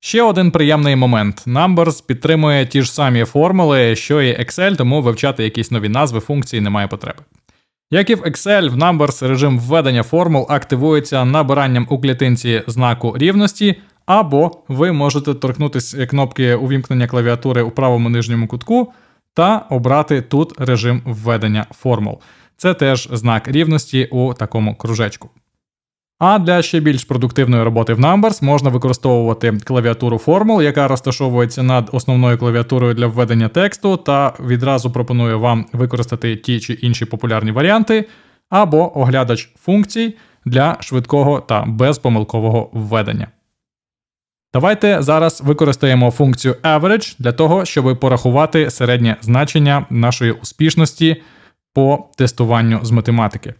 Ще один приємний момент. Numbers підтримує ті ж самі формули, що і Excel, тому вивчати якісь нові назви функцій немає потреби. Як і в Excel, в Numbers режим введення формул активується набиранням у клітинці знаку рівності, або ви можете торкнутися кнопки увімкнення клавіатури у правому нижньому кутку та обрати тут режим введення формул. Це теж знак рівності у такому кружечку. А для ще більш продуктивної роботи в Numbers можна використовувати клавіатуру формул, яка розташовується над основною клавіатурою для введення тексту, та відразу пропонує вам використати ті чи інші популярні варіанти, або оглядач функцій для швидкого та безпомилкового введення. Давайте зараз використаємо функцію average для того, щоб порахувати середнє значення нашої успішності по тестуванню з математики.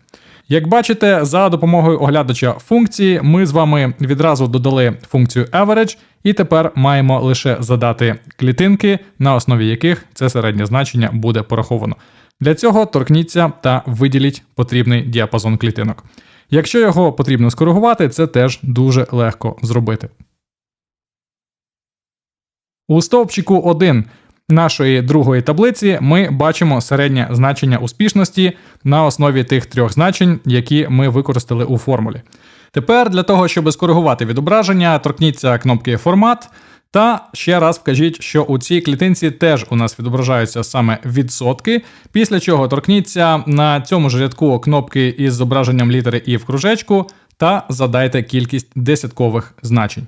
Як бачите, за допомогою оглядача функції ми з вами відразу додали функцію average, і тепер маємо лише задати клітинки, на основі яких це середнє значення буде пораховано. Для цього торкніться та виділіть потрібний діапазон клітинок. Якщо його потрібно скоригувати, це теж дуже легко зробити. У стовпчику 1 нашої другої таблиці ми бачимо середнє значення успішності на основі тих трьох значень, які ми використали у формулі. Тепер для того, щоб скоригувати відображення, торкніться кнопки Формат. Та ще раз вкажіть, що у цій клітинці теж у нас відображаються саме відсотки, після чого торкніться на цьому ж рядку кнопки із зображенням літери І в кружечку та задайте кількість десяткових значень.